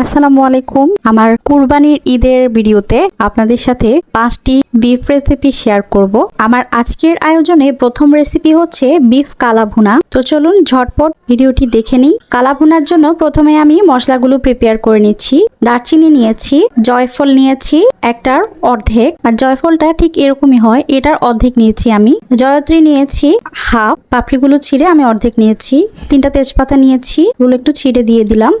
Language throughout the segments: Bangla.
আসসালামু আলাইকুম। আমার কুরবানির ঈদের ভিডিওতে আপনাদের সাথে পাঁচটি বিফ রেসিপি শেয়ার করব। আমার আজকের আয়োজনে প্রথম রেসিপি হচ্ছে বিফ কালাভুনা। তো চলুন ঝটপট ভিডিওটি দেখে নিই। কালাভুনার জন্য প্রথমে আমি মশলাগুলো প্রিপেয়ার করে নিচ্ছি। দারচিনি নিয়েছি, জয়ফল নিয়েছি, একটার অর্ধেক। আর জয়ফলটা ঠিক এরকমই হয়, এটার অর্ধেক নিয়েছি আমি। জয়ত্রী নিয়েছি হাফ, পাপড়িগুলো ছিঁড়ে আমি অর্ধেক নিয়েছি। তিনটা তেজপাতা নিয়েছি ওগুলো একটু ছিঁড়ে দিয়ে দিলাম।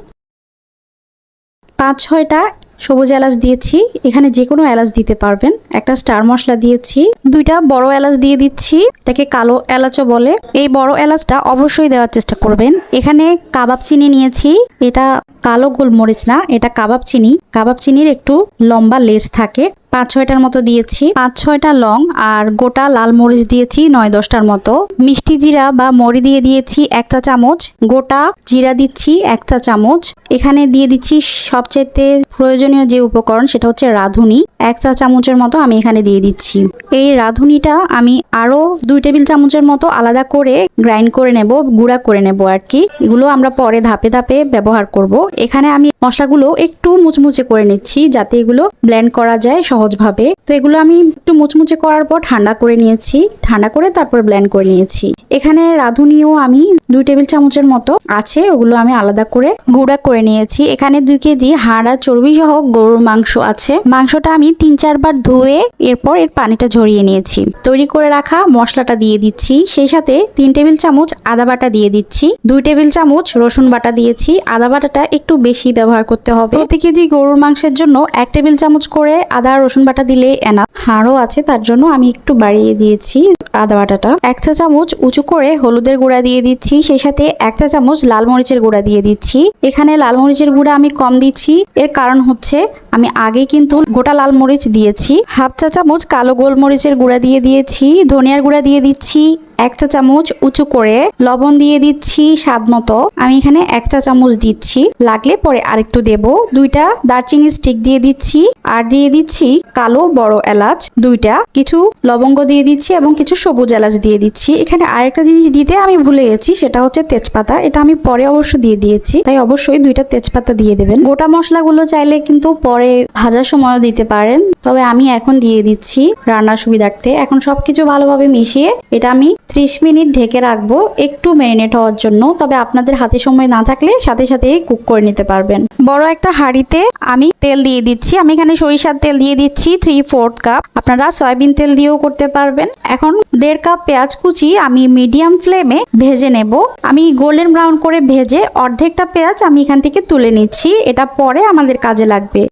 পাঁচ ছয়টা সবুজ এলাচ দিয়েছি। এখানে যে কোনো এলাচ দিতে পারবেন। একটা স্টার মশলা দিয়েছি। দুইটা বড় এলাচ দিয়ে দিচ্ছি। এটাকে কালো এলাচও বলে। এই বড় এলাচটা অবশ্যই দেওয়ার চেষ্টা করবেন। এখানে কাবাব চিনি নিয়েছি। এটা কালো গোলমরিচ না, এটা কাবাব চিনি। কাবাব চিনির একটু লম্বা লেজ থাকে। পাঁচ ছয়টার মতো দিয়েছি। পাঁচ ছয়টা লং আর গোটা লাল মরিচ দিয়েছি নয় দশটার মতো। মিষ্টি জিরা বা মরি দিয়ে দিয়েছি এক চা চামচ। গোটা জিরা দিচ্ছি এক চা চামচ। এখানে দিয়ে দিচ্ছি সবচেয়ে প্রয়োজনীয় যে উপকরণ সেটা হচ্ছে রাঁধুনি। এক চা চামচের মতো আমি এখানে দিয়ে দিচ্ছি। এই রাঁধুনিটা আমি আরও দুই টেবিল চামচের মতো আলাদা করে গ্রাইন্ড করে নেব, গুঁড়া করে নেব আর কি এগুলো আমরা পরে ধাপে ধাপে ব্যবহার করব। এখানে আমি মশলাগুলো একটু মুচমুচে করে নিচ্ছি যাতে এগুলো ব্লেন্ড করা যায় সহজভাবে। তো এগুলো আমি একটু মুচমুচে করার পর ঠান্ডা করে নিয়েছি। ঠান্ডা করে তারপর ব্লেন্ড করে নিয়েছি। এখানে রাঁধুনিও আমি দুই টেবিল চামচের মতো আছে, ওগুলো আমি আলাদা করে গুঁড়া করে নিয়েছি। এখানে দুই কেজি হাড় আর চর্বি সহ গরুর মাংস আছে। মাংসটা আমি তিন চারবার ধুয়ে এরপর এর পানিটা ঝরিয়ে নিয়েছি। তৈরি করে রাখা মশলাটা দিয়ে দিচ্ছি। সেই সাথে তিন টেবিল চামচ আদা বাটা দিয়ে দিচ্ছি। দুই টেবিল চামচ রসুন বাটা দিয়েছি। আদা বাটাটা একটু বেশি ব্যবহার করতে হবে। প্রতি কেজি গরুর মাংসের জন্য এক টেবিল চামচ করে আদা রসুন বাটা দিলে এনা হাড়ও আছে, তার জন্য আমি একটু বাড়িয়ে দিয়েছি আদা বাটাটা। এক চা চামচ উঁচু করে হলুদের গুঁড়া দিয়ে দিচ্ছি, সেই সাথে এক চা চামচ লাল মরিচের গুঁড়া দিয়ে দিচ্ছি। এখানে লাল মরিচের গুঁড়া আমি কম দিচ্ছি, এর কারণ হচ্ছে আমি আগে কিন্তু গোটা লাল মরিচ দিয়েছি। হাফ চা চামচ কালো গোলমরিচের গুঁড়া দিয়ে দিয়েছি, ধনিয়ার গুঁড়া দিয়ে দিচ্ছি এক চা চামচ উঁচু করে লবণ দিয়ে দিচ্ছি স্বাদ মতো। আমি এখানে এক চা চামচ দিচ্ছি। লাগলে পরে আরেকটু দেব। দুইটা দারচিনি স্টিক দিয়ে দিচ্ছি। আর দিয়ে দিচ্ছি কালো বড় এলাচ দুইটা। কিছু লবঙ্গ দিয়ে দিচ্ছি এবং কিছু সবুজ এলাচ দিয়ে দিচ্ছি। এখানে আরেকটা জিনিস দিতে আমি ভুলে গেছি, সেটা হচ্ছে তেজপাতা। এটা আমি পরে অবশ্য দিয়ে দিয়েছি, তাই অবশ্যই দুইটা তেজপাতা দিয়ে দেবেন। গোটা মশলাগুলো চাইলে কিন্তু পরে ভাজার সময়ও দিতে পারেন। তবে আমি এখন দিয়ে দিচ্ছি রান্নার সুবিধার্থে। এখন সবকিছু ভালোভাবে মিশিয়ে এটা আমি ত্রিশ মিনিট ঢেকে রাখব, একটু ম্যারিনেট হওয়ার জন্য। তবে আপনাদের হাতে সময় না থাকলে সাথে সাথে কুক করে নিতে পারবেন। বড় একটা হাঁড়িতে আমি তেল দিয়ে দিচ্ছি। আমি এখানে সরিষার তেল দিয়ে দিচ্ছি থ্রি ফোর্থ কাপ আপনারা সয়াবিন তেল দিয়েও করতে পারবেন। এখন দেড় কাপ পেঁয়াজ কুচি আমি মিডিয়াম ফ্লেমে ভেজে নেব। আমি গোল্ডেন ব্রাউন করে ভেজে অর্ধেকটা পেঁয়াজ আমি এখান থেকে তুলে নিচ্ছি। এটা পরে আমাদের কাজে লাগবে।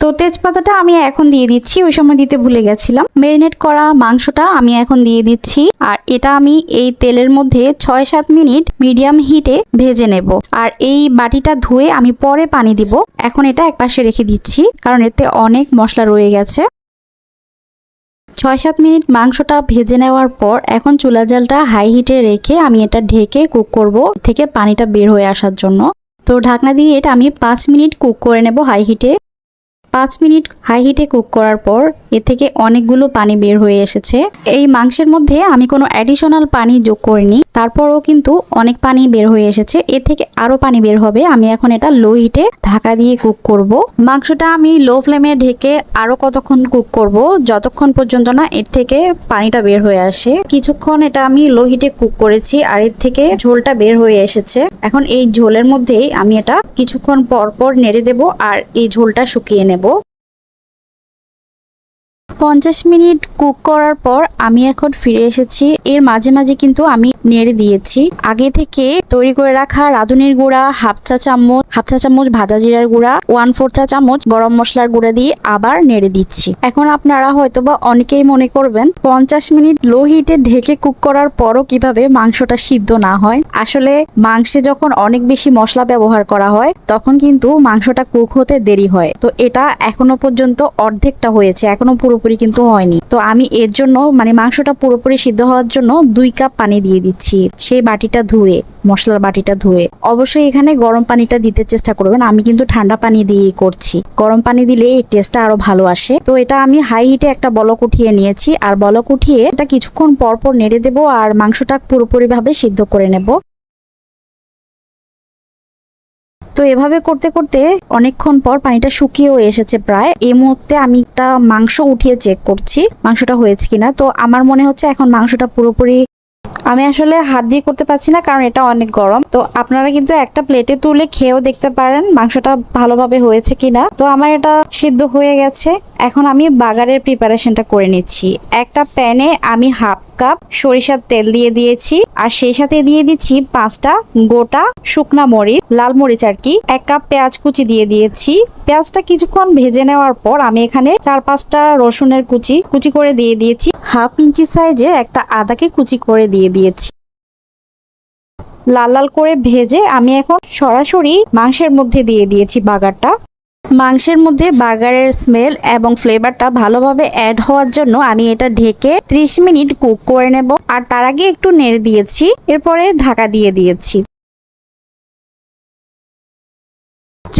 তো তেজপাতাটা আমি এখন দিয়ে দিচ্ছি, ওই সময় দিতে ভুলে গেছিলাম। মেরিনেট করা মাংসটা আমি এখন দিয়ে দিচ্ছি, আর এটা আমি এই তেলের মধ্যে ছয় সাত মিনিট মিডিয়াম হিটে ভেজে নেব। আর এই বাটিটা ধুয়ে আমি পরে পানি দিব। এখন এটা একপাশে রেখে দিচ্ছি, কারণ এতে অনেক মশলা রয়ে গেছে। ছয় সাত মিনিট মাংসটা ভেজে নেওয়ার পর এখন চুলা জালটা হাই হিটে রেখে আমি এটা ঢেকে কুক করব, থেকে পানিটা বের হয়ে আসার জন্য। তো ঢাকনা দিয়ে এটা আমি পাঁচ মিনিট কুক করে নেব হাই হিটে পাঁচ মিনিট হাই হিটে কুক করার পর এ থেকে অনেকগুলো পানি বের হয়ে এসেছে। এই মাংসের মধ্যে আমি কোনো অ্যাডিশনাল পানি যোগ করিনি। তারপরও কিন্তু অনেক পানি বের হয়ে এসেছে। এ থেকে আরও পানি বের হবে। আমি এখন এটা লো হিটে ঢাকা দিয়ে কুক করব। মাংসটা আমি লো ফ্লেমে ঢেকে আরও কতক্ষণ কুক করব? যতক্ষণ পর্যন্ত না এর থেকে পানিটা বের হয়ে আসে। কিছুক্ষণ এটা আমি লো হিটে কুক করেছি আর এর থেকে ঝোলটা বের হয়ে এসেছে। এখন এই ঝোলের মধ্যেই আমি এটা কিছুক্ষণ পর পর নেড়ে দেব আর এই ঝোলটা শুকিয়ে নেব। পঞ্চাশ মিনিট কুক করার পর আমি এখন ফিরে এসেছি। এর মাঝে মাঝে কিন্তু আমি নেড়ে দিয়েছি। আগে থেকে তৈরি করে রাখা রাঁধুনির গুঁড়া, হাফ চা চামচ, হাফ চা চামচ ভাজা জিরার গুঁড়া ওয়ান ফোর চা চামচ গরম মশলার গুঁড়া দিয়ে আবার নেড়ে দিচ্ছি। এখন আপনারা হয়তোবা অনেকেই মনে করবেন, পঞ্চাশ মিনিট লো হিটে ঢেকে কুক করার পরও কীভাবে মাংসটা সিদ্ধ না হয়। আসলে মাংসে যখন অনেক বেশি মশলা ব্যবহার করা হয়, তখন কিন্তু মাংসটা কুক হতে দেরি হয়। তো এটা এখনও পর্যন্ত অর্ধেকটা হয়েছে, এখনও পুরোপুরি কিন্তু হয়নি। তো আমি এর জন্য মানে মাংসটা পুরোপুরি সিদ্ধ হওয়ার জন্য দুই কাপ পানি দিয়ে দিচ্ছি। সেই বাটিটা ধুয়ে, মশলার বাটিটা ধুয়ে। অবশ্যই এখানে গরম পানিটা দিতে চেষ্টা করবেন। আমি কিন্তু ঠান্ডা পানি দিয়েই করছি। গরম পানি দিলে এই টেস্টটা আরও ভালো আসে। তো এটা আমি হাই হিটে একটা বলক উঠিয়ে নিয়েছি। আর বলক উঠিয়ে এটা কিছুক্ষণ পর পর নেড়ে দেবো আর মাংসটা পুরোপুরি ভাবে সিদ্ধ করে নেব। তো এভাবে করতে করতে অনেকক্ষণ পর পানিটা শুকিয়েও এসেছে প্রায়। এই মুহূর্তে আমি একটা মাংস উঠিয়ে চেক করছি, মাংসটা হয়েছে কিনা। তো আমার মনে হচ্ছে এখন মাংসটা পুরোপুরি আমি আসলে হাত দিয়ে করতে পারছি না, কারণ এটা অনেক গরম। তো আপনারা কিন্তু একটা প্লেটে তুলে খেয়েও দেখতে পারেন মাংসটা ভালোভাবে হয়েছে কিনা। তো আমার এটা সিদ্ধ হয়ে গেছে। এখন আমি বাগারের প্রিপারেশনটা করে নিচ্ছি। একটা প্যানে আমি হাফ কাপ, সরিষার তেল দিয়ে দিয়েছি। আর সেই সাথে দিয়ে দিচ্ছি পাঁচটা গোটা শুকনা মরিচ, লাল মরিচ আর কি। এক কাপ পেঁয়াজ কুচি দিয়ে দিয়েছি। পেঁয়াজটা কিছুক্ষণ ভেজে নেওয়ার পর আমি এখানে চার পাঁচটা রসুনের কুচি কুচি করে দিয়ে দিয়েছি। হাফ ইঞ্চি সাইজের একটা আদাকে কুচি করে দিয়ে দিয়েছি। লাল লাল করে ভেজে আমি এখন সরাসরি মাংসের মধ্যে দিয়ে দিয়েছি বাগারটা। মাংসের মধ্যে বাগারের স্মেল এবং ফ্লেভারটা ভালোভাবে অ্যাড হওয়ার জন্য আমি এটা ঢেকে 30 মিনিট কুক করে নেব। আর তার আগে একটু নেড়ে দিয়েছি, এরপরে ঢাকা দিয়ে দিয়েছি।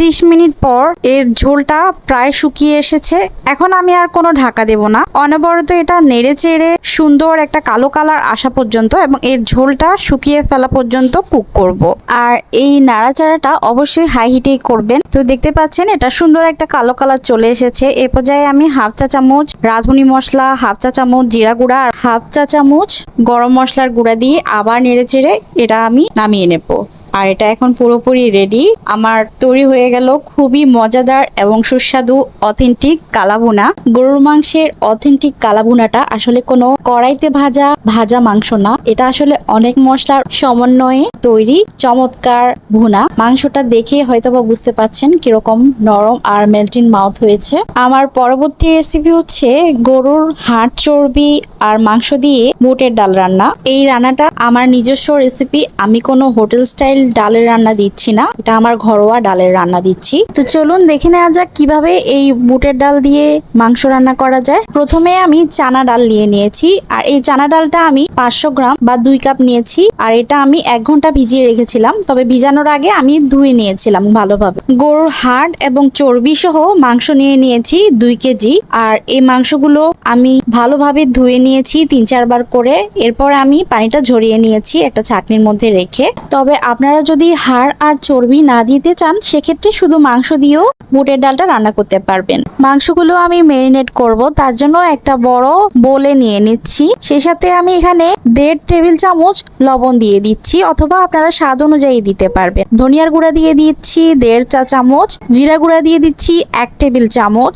30 মিনিট পর এর ঝোলটা প্রায় শুকিয়ে এসেছে। এখন আমি আর কোনো ঢাকা দেব না। অনবরত এটা নেড়ে চেড়ে সুন্দর একটা কালো কালার আসা পর্যন্ত এবং এর ঝোলটা শুকিয়ে ফেলা পর্যন্ত কুক করব। আর এই নাড়াচাড়াটা অবশ্যই হাই হিটেই করবেন। তো দেখতে পাচ্ছেন, এটা সুন্দর একটা কালো কালার চলে এসেছে। এ পর্যায়ে আমি হাফ চা চামচ রাঁধুনি মশলা, হাফ চা চামচ জিরা গুঁড়া আর হাফ চা চামচ গরম মশলার গুঁড়া দিয়ে আবার নেড়ে চেড়ে এটা আমি নামিয়ে নেব। আর এটা এখন পুরোপুরি রেডি আমার তৈরি হয়ে গেল খুবই মজাদার এবং সুস্বাদু অথেন্টিক কালাভুনা। গরুর মাংসের অথেন্টিক কালাভুনাটা আসলে কোনো কড়াইতে ভাজা ভাজা মাংস না। এটা আসলে অনেক মশলার সমন্বয়ে তৈরি চমৎকার ভুনা। মাংসটা দেখে হয়তো বা বুঝতে পাচ্ছেন কীরকম নরম আর মেল্টিং মাউথ হয়েছে। আমার পরবর্তী রেসিপি হচ্ছে গরুর হাড় চর্বি আর মাংস দিয়ে বুটের ডাল রান্না। এই রান্নাটা আমার নিজস্ব রেসিপি আমি কোনো হোটেল স্টাইল ডালের রান্না দিচ্ছি না। এটা আমার ঘরোয়া ডালের রান্না দিচ্ছি। তো চলুন দেখে নেওয়া যাক কীভাবে এই বুটের ডাল দিয়ে মাংস রান্না করা যায়। প্রথমে আমি চানা ডাল নিয়ে নিয়েছি। আর এই চানা ডালটা আমি পাঁচশো গ্রাম বা দুই কাপ নিয়েছি। আর এটা আমি এক ঘণ্টা ভিজিয়ে রেখেছিলাম। তবে ভিজানোর আগে আমি ধুয়ে নিয়েছিলাম ভালোভাবে। গরুর হাড় এবং চর্বি সহ মাংস নিয়ে নিয়েছি দুই কেজি। আর এই মাংসগুলো আমি ভালোভাবে ধুয়ে নিয়েছি তিন চারবার করে। এরপর আমি পানিটা ঝরিয়ে নিয়েছি একটা ছাকনির মধ্যে রেখে। তবে আপনারা যদি হাড় আর চর্বি না দিতে চান, সেক্ষেত্রে শুধু মাংস দিয়েও বুটের ডালটা রান্না করতে পারবেন। মাংসগুলো আমি মেরিনেট করব, তার জন্য একটা বড় বোলে নিয়ে নিচ্ছি। সে সাথে আমি এখানে দেড় টেবিল চামচ লবণ দিয়ে দিচ্ছি, অথবা আপনারা স্বাদ অনুযায়ী দিতে পারবেন। ধনিয়ার গুঁড়া দিয়ে দিচ্ছি দেড় চা চামচ, জিরা গুঁড়া দিয়ে দিচ্ছি এক টেবিল চামচ।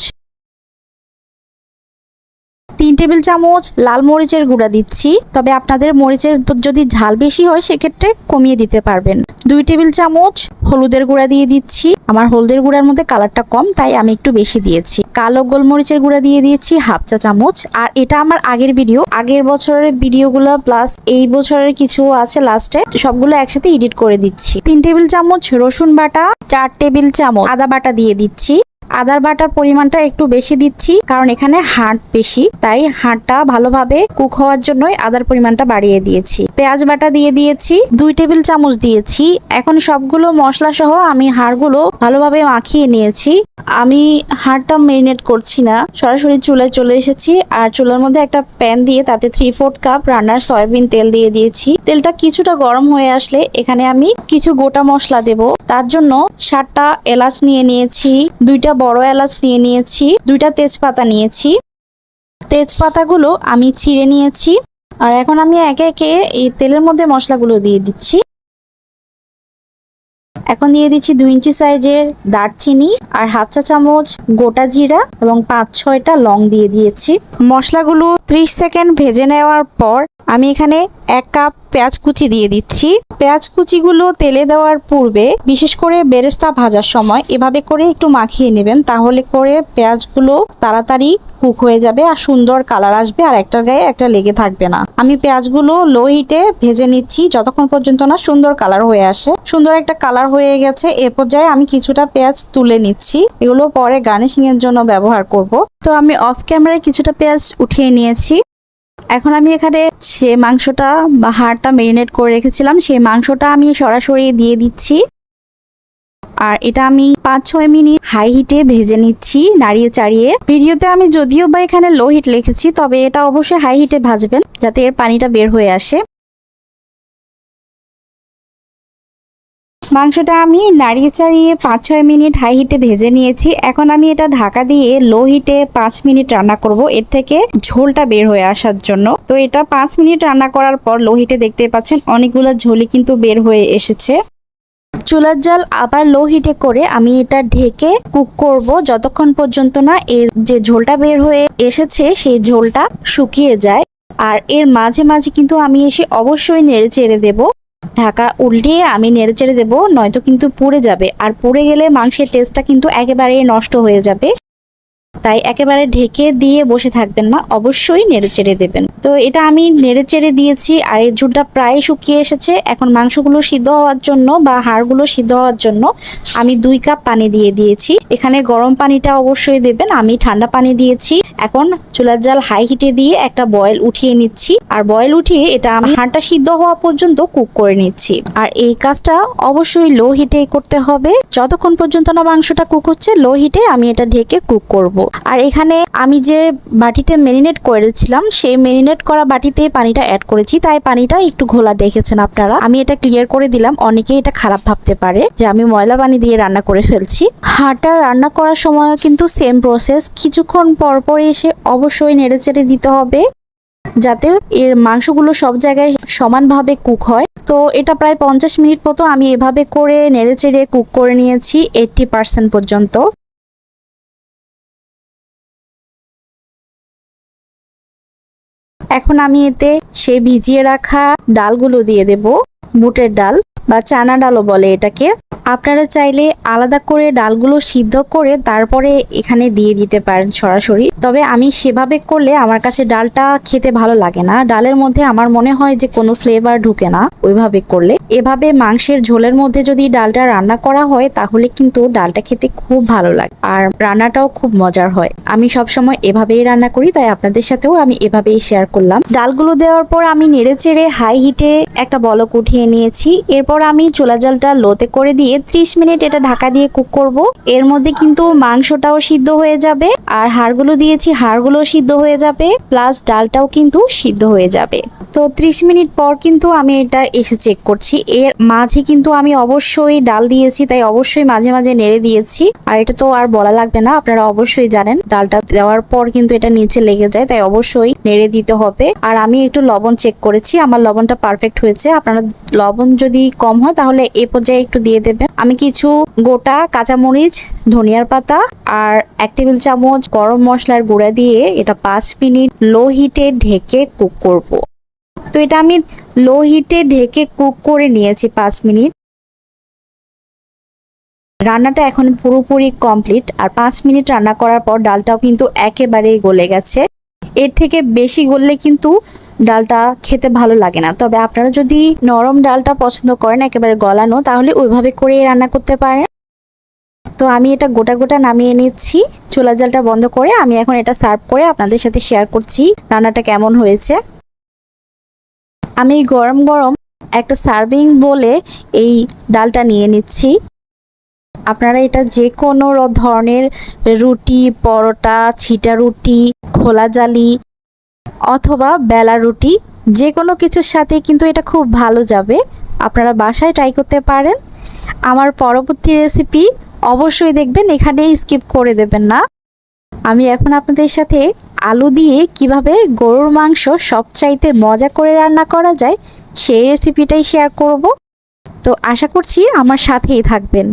তিন টেবিল চামচ লাল মরিচের গুঁড়া দিচ্ছি। তবে আপনাদের মরিচের যদি ঝাল বেশি হয়, সেক্ষেত্রে কমিয়ে দিতে পারবেন। দুই টেবিল চামচ হলুদের গুঁড়া দিয়ে দিচ্ছি। আমার হলুদের গুঁড়ার মধ্যে কালারটা কম, তাই আমি একটু বেশি দিয়েছি। কালো গোলমরিচের গুঁড়া দিয়ে দিয়েছি হাফ চা চামচ। আর এটা আমার আগের ভিডিও। আগের বছরের ভিডিওগুলো প্লাস এই বছরের কিছু আছে লাস্টে সবগুলো একসাথে এডিট করে দিচ্ছি। তিন টেবিল চামচ রসুন বাটা, চার টেবিল চামচ আদা বাটা দিয়ে দিচ্ছি। আদার বাটার পরিমাণটা একটু বেশি দিচ্ছি, কারণ এখানে হাড় বেশি, তাই হাড়টা ভালোভাবে কুক হওয়ার জন্যই আদার পরিমাণটা বাড়িয়ে দিয়েছি। পেঁয়াজ বাটা দিয়ে দিয়েছি, দুই টেবিল চামচ দিয়েছি। এখন সবগুলো মশলা সহ আমি হাড়গুলো ভালোভাবে মাখিয়ে নিয়েছি। আমি হাড়টা মেরিনেট করছি না, সরাসরি চুলায় চলে এসেছি। আর চুলার মধ্যে একটা প্যান দিয়ে তাতে থ্রি ফোর্থ কাপ রান্নার সয়াবিন তেল দিয়ে দিয়েছি। তেলটা কিছুটা গরম হয়ে আসলে এখানে আমি কিছু গোটা মশলা দেব। তার জন্য সাতটা এলাচ নিয়ে নিয়েছি, দুইটা বড় এলাচ নিয়ে নিয়েছি, দুইটা তেজপাতা নিয়েছি। তেজপাতাগুলো আমি ছিঁড়ে নিয়েছি। আর এখন আমি একে একে এই তেলের মধ্যে মশলাগুলো দিয়ে দিচ্ছি। এখন দিয়ে দিচ্ছি দুই ইঞ্চি সাইজের দারচিনি আর হাফ চা চামচ গোটা জিরা এবং পাঁচ ছয়টা লং দিয়ে দিয়েছি। মশলাগুলো ত্রিশ সেকেন্ড ভেজে নেওয়ার পর আমি এখানে এক কাপ পেঁয়াজ কুচি দিয়ে দিচ্ছি। পেঁয়াজ কুচিগুলো তেলে দেওয়ার পূর্বে বিশেষ করে বেরেস্তা ভাজার সময় এভাবে করে একটু মাখিয়ে নেবেন, তাহলে করে পেঁয়াজগুলো তাড়াতাড়ি কুক হয়ে যাবে আর সুন্দর কালার আসবে আর একটার গায়ে একটা লেগে থাকবে না। আমি পেঁয়াজগুলো লো হিটে ভেজে নিচ্ছি, যতক্ষণ পর্যন্ত না সুন্দর কালার হয়ে আসে। সুন্দর একটা কালার হয়ে গেছে, এ পর্যায়ে আমি কিছুটা পেঁয়াজ তুলে নিচ্ছি। এগুলো পরে গার্নিশিং এর জন্য ব্যবহার করব। তো আমি অফ ক্যামেরায় কিছুটা পেঁয়াজ উঠিয়ে নিয়েছি। এখন আমি এখানে সে মাংসটা বা হাড়টা মেরিনেট করে রেখেছিলাম। সেই মাংসটা আমি সরাসরি দিয়ে দিচ্ছি। আর এটা আমি পাঁচ ছয় মিনিট হাই হিটে ভেজে নিচ্ছি নাড়িয়ে চাড়িয়ে। ভিডিওতে আমি যদিও বা এখানে লো হিট লিখেছি, তবে এটা অবশ্যই হাই হিটে ভাজবেন যাতে এর পানিটা বের হয়ে আসে। মাংসটা আমি নাড়িয়ে চাড়িয়ে পাঁচ ছয় মিনিট হাই হিটে ভেজে নিয়েছি। এখন আমি এটা ঢাকা দিয়ে লো হিটে পাঁচ মিনিট রান্না করব, এর থেকে ঝোলটা বের হয়ে আসার জন্য। তো এটা পাঁচ মিনিট রান্না করার পর লো হিটে দেখতে পাচ্ছেন, অনেকগুলো ঝোলই কিন্তু বের হয়ে এসেছে। চুলার জাল আবার লো হিটে করে আমি এটা ঢেকে কুক করব। যতক্ষণ পর্যন্ত না এর যে ঝোলটা বের হয়ে এসেছে, সেই ঝোলটা শুকিয়ে যায়। আর এর মাঝে মাঝে কিন্তু আমি এসে অবশ্যই নেড়ে চেড়ে দেবো। ঢাকা উল্টিয়ে আমি নেড়ে চেড়ে দেবো, নয়তো কিন্তু পুড়ে যাবে। আর পুড়ে গেলে মাংসের টেস্টটা কিন্তু একেবারেই নষ্ট হয়ে যাবে। তাই একেবারে ঢেকে দিয়ে বসে থাকবেন না, অবশ্যই নেড়ে চেড়ে দেবেন। তো এটা আমি নেড়ে চেড়ে দিয়েছি, আর এর ঝুলটা প্রায় শুকিয়ে এসেছে। এখন মাংসগুলো সিদ্ধ হওয়ার জন্য বা হাড়গুলো সিদ্ধ হওয়ার জন্য আমি দুই কাপ পানি দিয়ে দিয়েছি। এখানে গরম পানিটা অবশ্যই দেবেন, আমি ঠান্ডা পানি দিয়েছি। এখন চুলার জাল হাই হিটে দিয়ে একটা বয়েল উঠিয়ে নিচ্ছি। আর বয়েল উঠিয়ে এটা আমি হাড়টা সিদ্ধ হওয়া পর্যন্ত কুক করে নিচ্ছি। আর এই কাজটা অবশ্যই লো হিটে করতে হবে। যতক্ষণ পর্যন্ত না মাংসটা কুক হচ্ছে, লো হিটে আমি এটা ঢেকে কুক করব। আর এখানে আমি যে বাটিতে মেরিনেট করেছিলাম, সেই মেরিনেট করা বাটিতে পানিটা অ্যাড করেছি। তাই পানিটা একটু ঘোলা দেখেছেন আপনারা। আমি এটা ক্লিয়ার করে দিলাম, অনেকে এটা খারাপ ভাবতে পারে যে আমি ময়লা পানি দিয়ে রান্না করে ফেলছি। হাঁটা রান্না করার সময় কিন্তু সেম প্রসেস কিছুক্ষণ পর পর এসে অবশ্যই নেড়ে চেড়ে দিতে হবে, যাতে এর মাংসগুলো সব জায়গায় সমানভাবে কুক হয়। তো এটা প্রায় পঞ্চাশ মিনিট মতো আমি এভাবে করে নেড়ে চেড়ে কুক করে নিয়েছি এইটটি পার্সেন্ট পর্যন্ত। এখন আমি এতে সে ভিজিয়ে রাখা ডালগুলো দিয়ে দেব বুটের ডাল। বা চানা ডালও বলে এটাকে। আপনারা চাইলে আলাদা করে ডালগুলো সিদ্ধ করে তারপরে এখানে দিয়ে দিতে পারেন সরাসরি। তবে আমি সেভাবে করলে আমার কাছে ডালটা খেতে ভালো লাগে না। ডালের মধ্যে আমার মনে হয় যে কোনো ফ্লেভার ঢুকে না ওইভাবে করলে। এভাবে মাংসের ঝোলের মধ্যে যদি ডালটা রান্না করা হয় তাহলে কিন্তু ডালটা খেতে খুব ভালো লাগে আর রান্নাটাও খুব মজার হয়। আমি সবসময় এভাবেই রান্না করি, তাই আপনাদের সাথেও আমি এভাবেই শেয়ার করলাম। ডালগুলো দেওয়ার পর আমি নেড়ে চেড়ে হাই হিটে একটা বলক উঠিয়ে নিয়েছি। এরপর আমি চুলা জালটা লোতে করে দিয়ে ত্রিশ মিনিট এটা ঢাকা দিয়ে কুক করব। এর মধ্যে কিন্তু মাংসটাও সিদ্ধ হয়ে যাবে আর হাড়গুলো দিয়েছি, হাড়গুলো সিদ্ধ হয়ে যাবে, প্লাস ডালটাও কিন্তু সিদ্ধ হয়ে যাবে। তো ত্রিশ মিনিট পর কিন্তু আমি এটা এসে চেক করছি। এর মাঝে কিন্তু আমি অবশ্যই ডাল দিয়েছি, তাই অবশ্যই মাঝে মাঝে নেড়ে দিয়েছি। আর এটা তো আর বলা লাগবে না, আপনারা অবশ্যই জানেন, ডালটা দেওয়ার পর কিন্তু এটা নিচে লেগে যায়, তাই অবশ্যই নেড়ে দিতে হবে। আর আমি একটু লবণ চেক করেছি, আমার লবণটা পারফেক্ট হয়েছে। আপনারা লবণ যদি কম হয়, তাহলে এ পর্যায়ে একটু দিয়ে দেবেন। আমি কিছু গোটা কাঁচামরিচ, ধনিয়ার পাতা আর এক টেবিল চামচ গরম মশলার গুঁড়া দিয়ে এটা পাঁচ মিনিট লো হিটে ঢেকে কুক করব। তো এটা আমি লো হিটে ঢেকে কুক করে নিয়েছি পাঁচ মিনিট। রান্নাটা এখন পুরোপুরি কমপ্লিট আর পাঁচ মিনিট রান্না করার পর ডালটাও কিন্তু একেবারেই গলে গেছে। এর থেকে বেশি গললে কিন্তু ডালটা খেতে ভালো লাগে না। তবে আপনারা যদি নরম ডালটা পছন্দ করেন, একেবারে গলানো, তাহলে ওইভাবে করে রান্না করতে পারেন। তো আমি এটা গোটা গোটা নামিয়ে নিচ্ছি। চোলা জালটা বন্ধ করে আমি এখন এটা সার্ভ করে আপনাদের সাথে শেয়ার করছি রান্নাটা কেমন হয়েছে। আমি গরম গরম একটা সার্ভিং বলে এই ডালটা নিয়ে নিচ্ছি। আপনারা এটা যে কোনো ধরনের রুটি, পরোটা, ছিটা রুটি, খোলা জালি অথবা বেলা রুটি যে কোনো কিছুর সাথে কিন্তু এটা খুব ভালো যাবে। আপনারা বাসায় ট্রাই করতে পারেন। আমার পরবর্তী রেসিপি অবশ্যই দেখবেন, এখানেই স্কিপ করে দেবেন না। আমি এখন আপনাদের সাথে আলু দিয়ে কীভাবে গরুর মাংস সবচাইতে মজা করে রান্না করা যায়, সেই রেসিপিটাই শেয়ার করব। তো আশা করছি আমার সাথেই থাকবেন।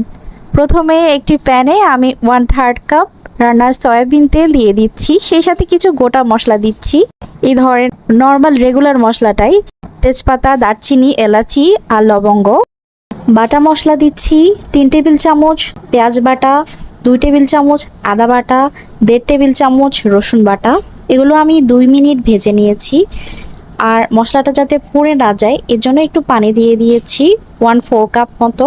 প্রথমে একটি প্যানে আমি ওয়ান থার্ড কাপ রান্নার সয়াবিন তেল দিয়ে দিচ্ছি, সেই সাথে কিছু গোটা মশলা দিচ্ছি। এই ধরেন নর্মাল রেগুলার মশলাটাই তেজপাতা, দারচিনি, এলাচি আর লবঙ্গ। বাটা মশলা দিচ্ছি তিন টেবিল চামচ পেঁয়াজ বাটা, দুই টেবিল চামচ আদা বাটা, দেড় টেবিল চামচ রসুন বাটা। এগুলো আমি দুই মিনিট ভেজে নিয়েছি। আর মশলাটা যাতে পুড়ে না যায়, এর জন্য একটু পানি দিয়ে দিয়েছি ওয়ান ফোর কাপ মতো।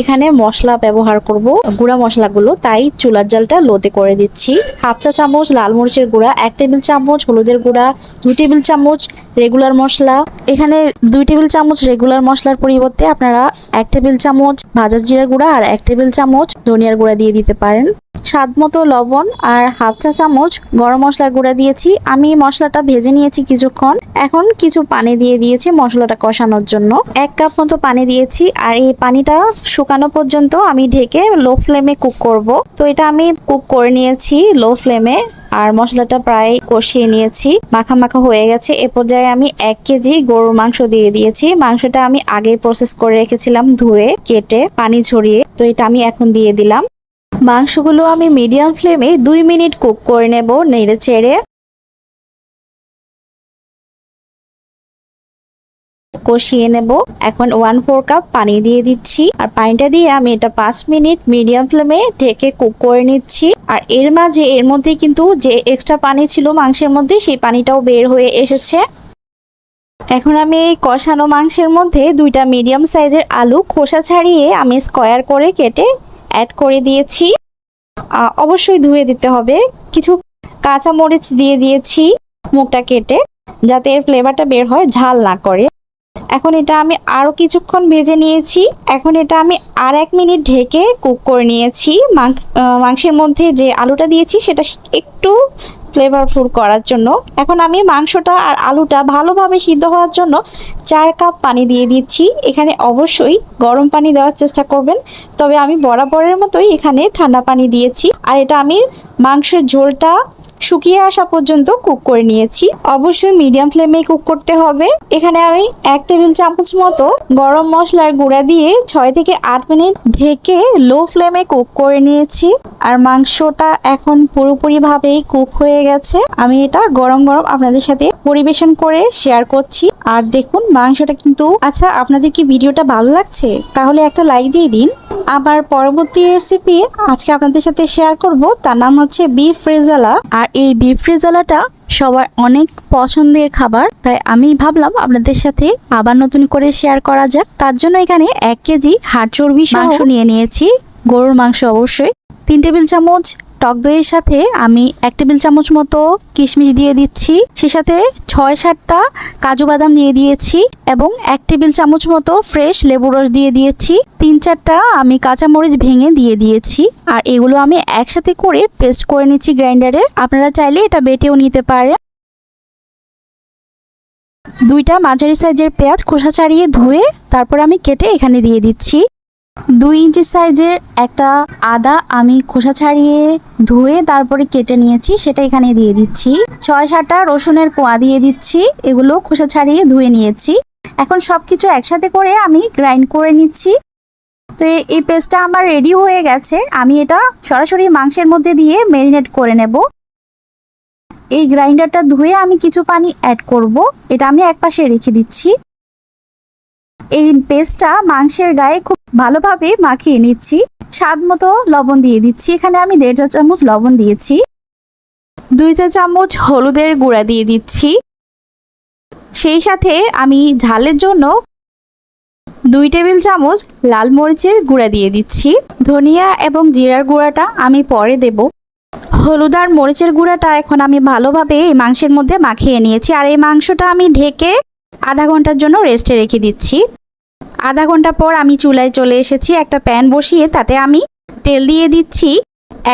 এখানে মশলা ব্যবহার করব, গুঁড়া মশলাগুলো। তাই চুলার জালটা লোতে করে দিচ্ছি। হাফ চা চামচ লাল মরিচের গুঁড়া, এক টেবিল চামচ হলুদের গুঁড়া দু টেবিল চামচ রেগুলার মশলা। এখানে দুই টেবিল চামচ রেগুলার মশলার পরিবর্তে আপনারা এক টেবিল চামচ ভাজা জিরার গুঁড়া আর এক টেবিল চামচ ধনিয়ার গুঁড়া দিয়ে দিতে পারেন। স্বাদ মতো লবণ আর হাফ চা চামচ গরম মশলার গুঁড়া দিয়েছি। আমি মশলাটা ভেজে নিয়েছি কিছুক্ষণ। এখন কিছু পানি দিয়ে দিয়েছি মশলাটা কষানোর জন্য। এক কাপ মতো পানি দিয়েছি আর এই পানিটা শুকানো পর্যন্ত আমি ঢেকে লো ফ্লেমে কুক করব। তো এটা আমি কুক করে নিয়েছি লো ফ্লেমে আর মশলাটা প্রায় কষিয়ে নিয়েছি। মাখা মাখা হয়ে গেছে। এ পর্যায়ে আমি এক কেজি গরুর মাংস দিয়ে দিয়েছি। মাংসটা আমি আগে প্রসেস করে রেখেছিলাম ধুয়ে, কেটে, পানি ঝরিয়ে। তো এটা আমি এখন দিয়ে দিলাম। মাংসগুলো আমি মিডিয়াম ফ্লেমে দুই মিনিট কুক করে নেব নেড়ে চেড়ে। কষিয়ে নেব। এখন ওয়ান ফোর কাপ পানি দিয়ে দিচ্ছি। আর পানিটা দিয়ে আমি এটা পাঁচ মিনিট মিডিয়াম ফ্লেমে ঢেকে কুক করে নিচ্ছি। আর এর মাঝে, এর মধ্যে কিন্তু যে এক্সট্রা পানি ছিল মাংসের মধ্যে, সেই পানিটাও বের হয়ে এসেছে। এখন আমি এই কষানো মাংসের মধ্যে দুইটা মিডিয়াম সাইজের আলু খোসা ছাড়িয়ে আমি স্কোয়ার করে কেটে অ্যাড করে দিয়েছি। অবশ্যই ধুয়ে দিতে হবে। কিছু কাঁচা মরিচ দিয়ে দিয়েছি মুখটা কেটে, যাতে এর ফ্লেভারটা বের হয়, ঝাল না করে। এখন এটা আমি আরও কিছুক্ষণ ভেজে নিয়েছি। এখন এটা আমি আর এক মিনিট ঢেকে কুক করে নিয়েছি। মাংসের মধ্যে যে আলুটা দিয়েছি, সেটা একটু ফ্লেভারফুল করার জন্য। এখন আমি মাংসটা আর আলুটা ভালোভাবে সিদ্ধ হওয়ার জন্য চার কাপ পানি দিয়ে দিচ্ছি। এখানে অবশ্যই গরম পানি দেওয়ার চেষ্টা করবেন। তবে আমি বরাবরের মতোই এখানে ঠান্ডা পানি দিয়েছি। আর এটা আমি মাংসের ঝোলটা শুকিয়ে আসা পর্যন্ত কুক করে নিয়েছি। অবশ্যই মিডিয়াম ফ্লেমে কুক করতে হবে। এখানে আমি এক টেবিল চামচ মতো গরম মশলার গুঁড়া দিয়ে ছয় থেকে আট মিনিট ঢেকে লো ফ্লেমে কুক করে নিয়েছি। আর মাংসটা এখন পুরোপুরি ভাবেই কুক হয়ে গেছে। আমি এটা গরম গরম আপনাদের সাথে পরিবেশন করে শেয়ার করছি। আর দেখুন মাংসটা কিন্তু আচ্ছা আপনাদের কি ভিডিওটা ভালো লাগছে? তাহলে একটা লাইক দিয়ে দিন। আবার পরবর্তী রেসিপি আজকে আপনাদের সাথে শেয়ার করব। তার নাম হচ্ছে বিফ রেজালা আর এই বিফ রেজালাটা সবার অনেক পছন্দের খাবার তাই আমি ভাবলাম আপনাদের সাথে আবার নতুন করে শেয়ার করা যাক। তার জন্য এখানে এক কেজি হাড় চর্বি মাংস। নিয়ে নিয়েছি। গরুর মাংস অবশ্যই। তিন টেবিল চামচ টক দইয়ের সাথে আমি এক টেবিল চামচ মতো কিশমিশ দিয়ে দিচ্ছি। সে সাথে ছয় সাতটা কাজু বাদাম দিয়ে দিয়েছি এবং এক টেবিল চামচ মতো ফ্রেশ লেবু রস দিয়ে দিয়েছি। তিন চারটা আমি কাঁচামরিচ ভেঙে দিয়ে দিয়েছি। আর এগুলো আমি একসাথে করে পেস্ট করে নিচ্ছি গ্রাইন্ডারে। আপনারা চাইলে এটা বেটেও নিতে পারেন। দুইটা মাঝারি সাইজের পেঁয়াজ খোসা ছাড়িয়ে ধুয়ে তারপর আমি কেটে এখানে দিয়ে দিচ্ছি। দুই ইঞ্চি সাইজের একটা আদা আমি খোসা ছাড়িয়ে ধুয়ে তারপরে কেটে নিয়েছি, সেটা এখানে দিয়ে দিচ্ছি। ছয় সাতটা রসুনের কোয়া দিয়ে দিচ্ছি, এগুলো খোসা ছাড়িয়ে ধুয়ে নিয়েছি। এখন সব কিছু একসাথে করে আমি গ্রাইন্ড করে নিচ্ছি। তো এই পেস্টটা আমার রেডি হয়ে গেছে। আমি এটা সরাসরি মাংসের মধ্যে দিয়ে ম্যারিনেট করে নেব। এই গ্রাইন্ডারটা ধুয়ে আমি কিছু পানি অ্যাড করব। এটা আমি এক পাশে রেখে দিচ্ছি। এই পেস্টটা মাংসের গায়ে খুব ভালোভাবে মাখিয়ে নিচ্ছি। স্বাদ মতো লবণ দিয়ে দিচ্ছি। এখানে আমি দেড় চা চামচ লবণ দিয়েছি। দুই চা চামচ হলুদের গুঁড়া দিয়ে দিচ্ছি। সেই সাথে আমি ঝালের জন্য দুই টেবিল চামচ লাল মরিচের গুঁড়া দিয়ে দিচ্ছি। ধনিয়া এবং জিরার গুঁড়াটা আমি পরে দেব। হলুদ আর মরিচের গুঁড়াটা এখন আমি ভালোভাবে এই মাংসের মধ্যে মাখিয়ে নিয়েছি। আর এই মাংসটা আমি ঢেকে আধা ঘণ্টার জন্য রেস্টে রেখে দিচ্ছি। আধা ঘণ্টা পর আমি চুলায় চলে এসেছি একটা প্যান বসিয়ে, তাতে আমি তেল দিয়ে দিচ্ছি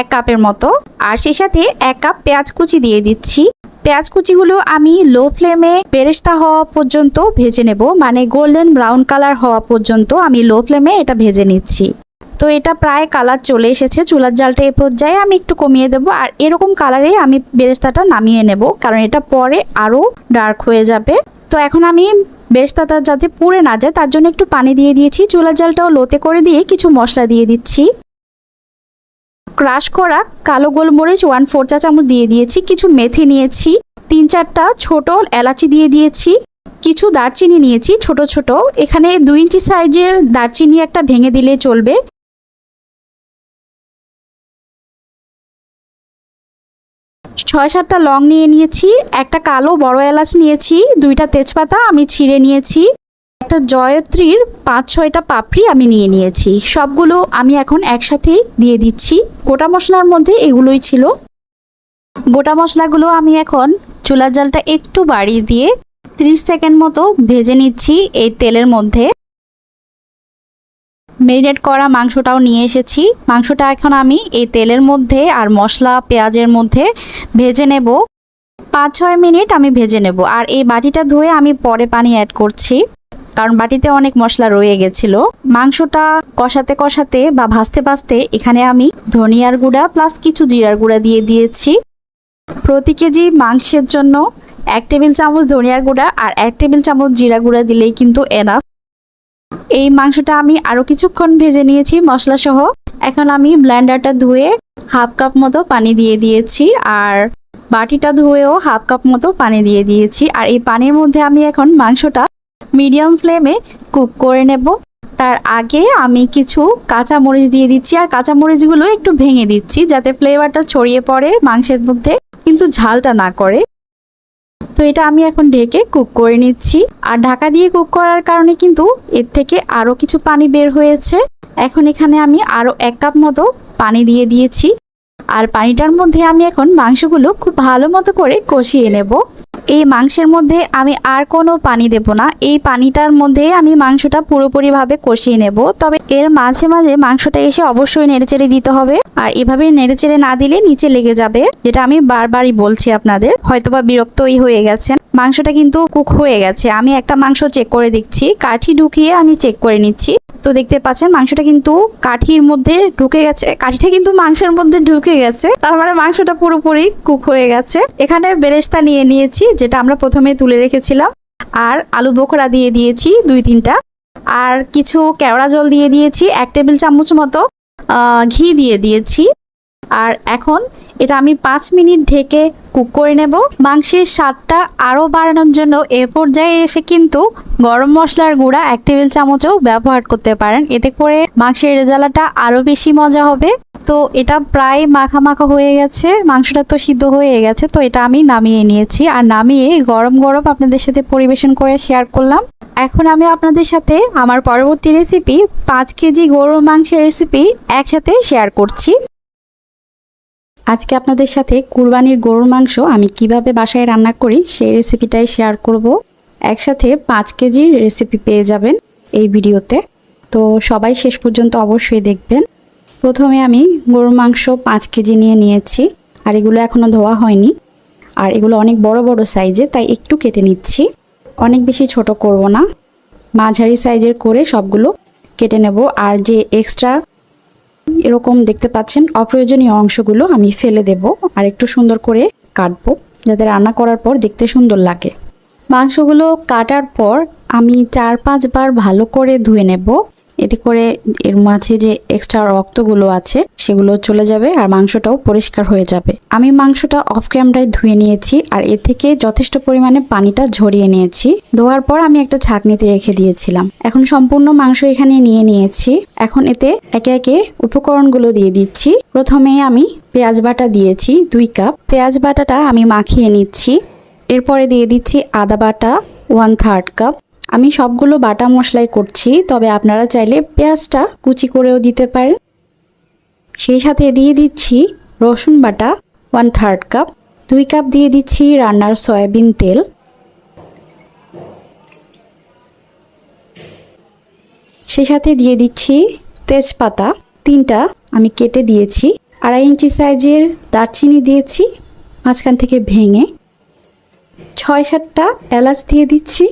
এক কাপের মতো। আর সেই সাথে এক কাপ পেঁয়াজ কুচি দিয়ে দিচ্ছি। পেঁয়াজ কুচিগুলো আমি লো ফ্লেমে বেরেস্তা হওয়া পর্যন্ত ভেজে নেব মানে গোল্ডেন ব্রাউন কালার হওয়া পর্যন্ত আমি লো ফ্লেমে এটা ভেজে নিচ্ছি। তো এটা প্রায় কালার চলে এসেছে, চুলার জালটা এ পর্যায়ে আমি একটু কমিয়ে দেবো, আর এরকম কালারে আমি বেরেস্তাটা নামিয়ে নেব, কারণ এটা পরে আরও ডার্ক হয়ে যাবে। তো এখন আমি বেরেস্তাটা যাতে পুড়ে না যায়, তার জন্য একটু পানি দিয়ে দিয়েছি চুলার জালটাও লোতে করে দিয়ে কিছু মশলা দিয়ে দিচ্ছি। ক্রাশ করা কালো গোলমরিচ ওয়ান ফোর চা চামচ দিয়ে দিয়েছি, কিছু মেথি নিয়েছি, তিন চারটা ছোট এলাচি দিয়ে দিয়েছি, কিছু দারচিনি নিয়েছি, ছোট ছোট। এখানে দুই ইঞ্চি সাইজের দারচিনি একটা ভেঙে দিলে চলবে। ছয় সাতটা লং নিয়ে নিয়েছি, একটা কালো বড় এলাচ নিয়েছি, দুইটা তেজপাতা আমি ছিঁড়ে নিয়েছি, একটা জয়ত্রীর পাঁচ ছয়টা পাপড়ি আমি নিয়ে নিয়েছি। সবগুলো আমি এখন একসাথেই দিয়ে দিচ্ছি। গোটা মশলার মধ্যে এগুলোই ছিল। গোটা মশলাগুলো আমি এখন চুলার জালটা একটু বাড়িয়ে দিয়ে 30 সেকেন্ড মতো ভেজে নিচ্ছি এই তেলের মধ্যে। মেরিনেট করা মাংসটাও নিয়ে এসেছি। মাংসটা এখন আমি এই তেলের মধ্যে আর মশলা, পেঁয়াজের মধ্যে ভেজে নেব। পাঁচ ছয় মিনিট আমি ভেজে নেব। আর এই বাটিটা ধুয়ে আমি পরে পানি অ্যাড করছি, কারণ বাটিতে অনেক মশলা রয়ে গেছিল। মাংসটা কষাতে কষাতে বা ভাজতে ভাজতে এখানে আমি ধনিয়ার গুঁড়া প্লাস কিছু জিরার গুঁড়া দিয়ে দিয়েছি। প্রতি কেজি মাংসের জন্য এক টেবিল চামচ ধনিয়ার গুঁড়া আর এক টেবিল চামচ জিরা গুঁড়া দিলেই কিন্তু এনাফ এই মাংসটা আমি আরও কিছুক্ষণ ভেজে নিয়েছি মশলা সহ এখন আমি ব্লেন্ডারটা ধুয়ে হাফ কাপ মতো পানি দিয়ে দিয়েছি আর বাটিটা ধুয়েও হাফ কাপ মতো পানি দিয়ে দিয়েছি। আর এই পানির মধ্যে আমি এখন মাংসটা মিডিয়াম ফ্লেমে কুক করে নেব। তার আগে আমি কিছু কাঁচা মরিচ দিয়ে দিচ্ছি আর কাঁচা মরিচগুলো একটু ভেঙে দিচ্ছি যাতে ফ্লেভারটা ছড়িয়ে পড়ে মাংসের মধ্যে, কিন্তু ঝালটা না করে। তো এটা আমি এখন ঢেকে কুক করে নিচ্ছি। আর ঢাকা দিয়ে কুক করার কারণে কিন্তু এর থেকে আরও কিছু পানি বের হয়েছে। এখন এখানে আমি আরও এক কাপ মতো পানি দিয়ে দিয়েছি। আর পানিটার মধ্যে আমি এখন মাংসগুলো খুব ভালো মতো করে কষিয়ে নেব। এই মাংসের মধ্যে আমি আর কোনো পানি দেব না। এই পানিটার মধ্যে আমি মাংসটা পুরোপুরিভাবে কষিয়ে নেব। তবে এর মাঝে মাঝে মাংসটা এসে অবশ্যই নেড়েচেড়ে দিতে হবে। আর এভাবে নেড়েচেড়ে না দিলে নিচে লেগে যাবে, যেটা আমি বারবারই বলছি আপনাদের। হয়তোবা বিরক্তই হয়ে গেছেন। মাংসটা কিন্তু কুক হয়ে গেছে। আমি একটা মাংস চেক করে দেখছি। কাঠি ঢুকিয়ে আমি চেক করে নিচ্ছি। তো দেখতে পাচ্ছেন, মাংসটা কিন্তু কাঠির মধ্যে ঢুকে গেছে। কাঠিটা কিন্তু মাংসের মধ্যে ঢুকে গেছে। তার মানে মাংসটা পুরোপুরি কুক হয়ে গেছে। এখানে বেরেস্তা নিয়ে নিয়েছি যেটা আমরা প্রথমে তুলে রেখেছিলাম। আর আলু বোখরা দিয়ে দিয়েছি দুই তিনটা। আর কিছু কেওড়া জল দিয়ে দিয়েছি, এক টেবিল চামচ মতো ঘি দিয়ে দিয়েছি। আর এখন এটা আমি পাঁচ মিনিট ঢেকে কুক করে নেব। মাংসের স্বাদটা আরও বাড়ানোর জন্য এ পর্যায়ে এসে কিন্তু গরম মশলার গুঁড়া এক টেবিল চামচও ব্যবহার করতে পারেন। এতে করে মাংসের রেজালাটা আরও বেশি মজা হবে। তো এটা প্রায় মাখা মাখা হয়ে গেছে, মাংসটা তো সিদ্ধ হয়ে গেছে, তো এটা আমি নামিয়ে নিয়েছি। আর নামিয়ে গরম গরম আপনাদের সাথে পরিবেশন করে শেয়ার করলাম। এখন আমি আপনাদের সাথে আমার পরবর্তী রেসিপি পাঁচ কেজি গরুর মাংসের রেসিপি একসাথে শেয়ার করছি। আজকে আপনাদের সাথে কুরবানির গরুর মাংস আমি কীভাবে বাসায় রান্না করি সেই রেসিপিটাই শেয়ার করব। একসাথে পাঁচ কেজির রেসিপি পেয়ে যাবেন এই ভিডিওতে। তো সবাই শেষ পর্যন্ত অবশ্যই দেখবেন। প্রথমে আমি গরুর মাংস পাঁচ কেজি নিয়ে নিয়েছি, আর এগুলো এখনও ধোয়া হয়নি। আর এগুলো অনেক বড় বড় সাইজে, তাই একটু কেটে নিচ্ছি। অনেক বেশি ছোট করব না। মাঝারি সাইজের করে সবগুলো কেটে নেব। আর যে এক্সট্রা এরকম দেখতে পাচ্ছেন, অপ্রয়োজনীয় অংশগুলো আমি ফেলে দেব আর একটু সুন্দর করে কাটবো, যাতে রান্না করার পর দেখতে সুন্দর লাগে। মাংসগুলো কাটার পর আমি চার পাঁচবার ভালো করে ধুয়ে নেব। এতে করে এর মাঝে যে এক্সট্রা রক্তগুলো আছে, সেগুলো চলে যাবে আর মাংসটাও পরিষ্কার হয়ে যাবে। আমি মাংসটা অফ ক্যামেরায় ধুয়ে নিয়েছি আর এর থেকে যথেষ্ট পরিমাণে পানিটা ঝরিয়ে নিয়েছি। ধোয়ার পর আমি একটা ছাঁকনিতে রেখে দিয়েছিলাম। এখন সম্পূর্ণ মাংস এখানে নিয়ে নিয়েছি। এখন এতে একে একে উপকরণগুলো দিয়ে দিচ্ছি। প্রথমে আমি পেঁয়াজ বাটা দিয়েছি, দুই কাপ। পেঁয়াজ বাটাটা আমি মাখিয়ে নিচ্ছি। এরপরে দিয়ে দিচ্ছি আদা বাটা ওয়ান থার্ড কাপ আমি সবগুলো বাটা মশলাই করছি, তবে আপনারা চাইলে পেঁয়াজটা কুচি করেও দিতে পারেন। সেই সাথে দিয়ে দিচ্ছি রসুন বাটা ওয়ান থার্ড কাপ দুই কাপ দিয়ে দিচ্ছি রান্নার সয়াবিন তেল। সেই সাথে দিয়ে দিচ্ছি তেজপাতা, তিনটা আমি কেটে দিয়েছি। আড়াই ইঞ্চি সাইজের দারচিনি দিয়েছি, মাঝখান থেকে ভেঙে। ছয় সাতটা এলাচ দিয়ে দিচ্ছি।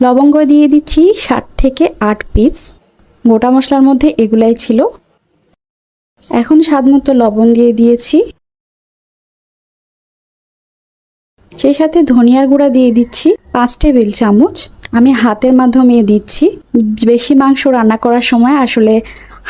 লবঙ্গ দিয়ে দিচ্ছি ষাট থেকে আট পিস গোটা মশলার মধ্যে এগুলাই ছিল। এখন স্বাদ মতো লবণ দিয়ে দিয়েছি। সেই সাথে ধনিয়ার গুঁড়া দিয়ে দিচ্ছি পাঁচ টেবিল চামচ। আমি হাতের মাধ্যমে দিচ্ছি। বেশি মাংস রান্না করার সময় আসলে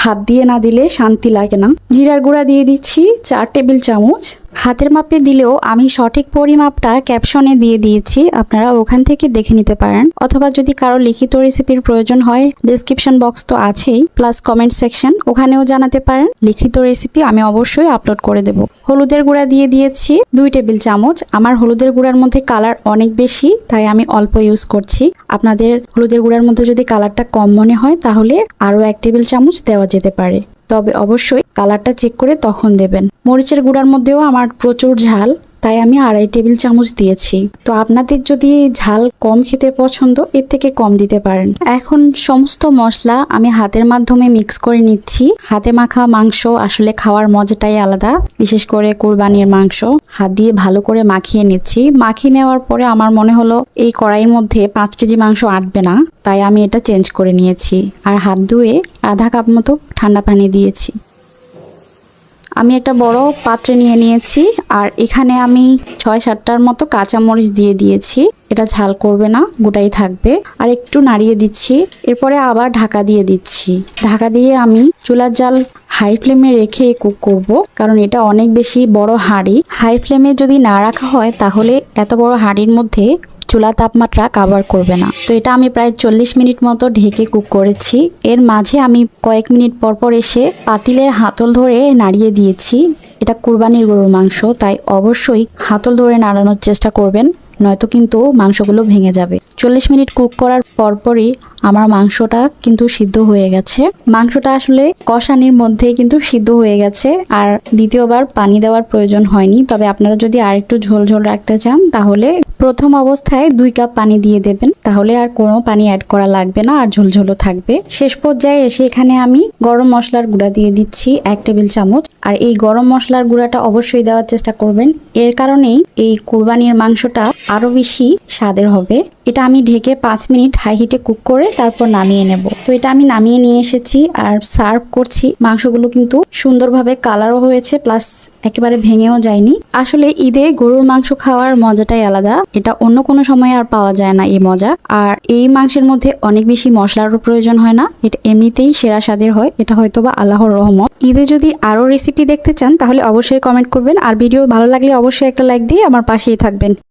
হাত দিয়ে না দিলে শান্তি লাগে না। জিরার গুঁড়া দিয়ে দিচ্ছি চার টেবিল চামচ। হাতের মাপে দিলেও আমি সঠিক পরিমাপটা ক্যাপশনে দিয়ে দিয়েছি। আপনারা ওখান থেকে দেখে নিতে পারেন। অথবা যদি কারও লিখিত রেসিপির প্রয়োজন হয় ডিসক্রিপশন বক্স তো আছেই প্লাস কমেন্ট সেকশন ওখানেও জানাতে পারেন। লিখিত রেসিপি আমি অবশ্যই আপলোড করে দেব। হলুদের গুঁড়া দিয়ে দিয়েছি, দুই টেবিল চামচ। আমার হলুদের গুঁড়ার মধ্যে কালার অনেক বেশি, তাই আমি অল্প ইউজ করছি। আপনাদের হলুদের গুঁড়ার মধ্যে যদি কালারটা কম মনে হয়, তাহলে আরও এক টেবিল চামচ দেওয়া যেতে পারে। তবে অবশ্যই কালারটা চেক করে তখন দেবেন। মরিচের গুঁড়ার মধ্যেও আমার প্রচুর ঝাল। তাই আমি আড়াই টেবিল চামচ দিয়েছি। তো আপনাদের যদি ঝাল কম খেতে পছন্দ, এর থেকে কম দিতে পারেন। এখন সমস্ত মশলা আমি হাতের মাধ্যমে মিক্স করে নিচ্ছি। হাতে মাখা মাংস আসলে খাওয়ার মজাটাই আলাদা। বিশেষ করে কোরবানির মাংস। হাত দিয়ে ভালো করে মাখিয়ে নিচ্ছি। মাখিয়ে নেওয়ার পরে আমার মনে হলো, এই কড়াইয়ের মধ্যে পাঁচ কেজি মাংস আটবে না। তাই আমি এটা চেঞ্জ করে নিয়েছি। আর হাত ধুয়ে আধা কাপ মতো ঠান্ডা পানি দিয়েছি। আমি একটা বড় পাত্রে নিয়ে নিয়েছি, আর এখানে আমি ছয় সাতটার মতো কাঁচামরিচ দিয়ে দিয়েছি। এটা ঝাল করবে না, গোটাই থাকবে। আর একটু নাড়িয়ে দিচ্ছি, এরপরে আবার ঢাকা দিয়ে দিচ্ছি। ঢাকা দিয়ে আমি চুলার জাল হাই ফ্লেমে রেখে কুক করব, কারণ এটা অনেক বেশি বড় হাঁড়ি। হাই ফ্লেমে যদি না রাখা হয়, তাহলে এত বড় হাঁড়ির মধ্যে চুলা তাপমাত্রা কাভার করবে না। তো এটা আমি প্রায় চল্লিশ মিনিট মতো ঢেকে কুক করেছি। এর মাঝে আমি কয়েক মিনিট পর পর এসে পাতিলের হাতল ধরে নাড়িয়ে দিয়েছি। এটা কুরবানির গরুর মাংস, তাই অবশ্যই হাতল ধরে নাড়ানোর চেষ্টা করবেন, নয়তো কিন্তু মাংসগুলো ভেঙে যাবে। চল্লিশ মিনিট কুক করার পরপরই আমার মাংসটা কিন্তু সিদ্ধ হয়ে গেছে। মাংসটা আসলে কষানির মধ্যে কিন্তু সিদ্ধ হয়ে গেছে আর দ্বিতীয়বার পানি দেওয়ার প্রয়োজন হয়নি। তবে আপনারা যদি আর একটু ঝোল ঝোল রাখতে চান, তাহলে প্রথম অবস্থায় দুই কাপ পানি দিয়ে দেবেন। তাহলে আর কোনো পানি অ্যাড করা লাগবে না, আর ঝোলঝোলও থাকবে। শেষ পর্যায়ে এসে এখানে আমি গরম মশলার গুঁড়া দিয়ে দিচ্ছি এক টেবিল চামচ। আর এই গরম মশলার গুঁড়াটা অবশ্যই দেওয়ার চেষ্টা করবেন। এর কারণেই এই কুরবানির মাংসটা আরও বেশি স্বাদের হবে। এটা আমি ঢেকে পাঁচ মিনিট হাই হিটে কুক করে তারপর নামিয়ে নেব। তো এটা আমি নামিয়ে নিয়ে এসেছি আর সার্ভ করছি। মাংসগুলো কিন্তু সুন্দরভাবে কালারও হয়েছে, প্লাস একেবারে ভেঙেও যায়নি। আসলে ঈদে গরুর মাংস খাওয়ার মজাটাই আলাদা। এটা অন্য কোনো সময় আর পাওয়া যায় না এই মজা। আর এই মাংসের মধ্যে অনেক বেশি মশলারও প্রয়োজন হয় না। এটা এমনিতেই সেরা স্বাদের হয়। এটা হয়তো বা আল্লাহর রহমত। ঈদে যদি আরও রেসিপি দেখতে চান, তাহলে অবশ্যই কমেন্ট করবেন। আর ভিডিও ভালো লাগলে অবশ্যই একটা লাইক দিয়ে আমার পাশেই থাকবেন।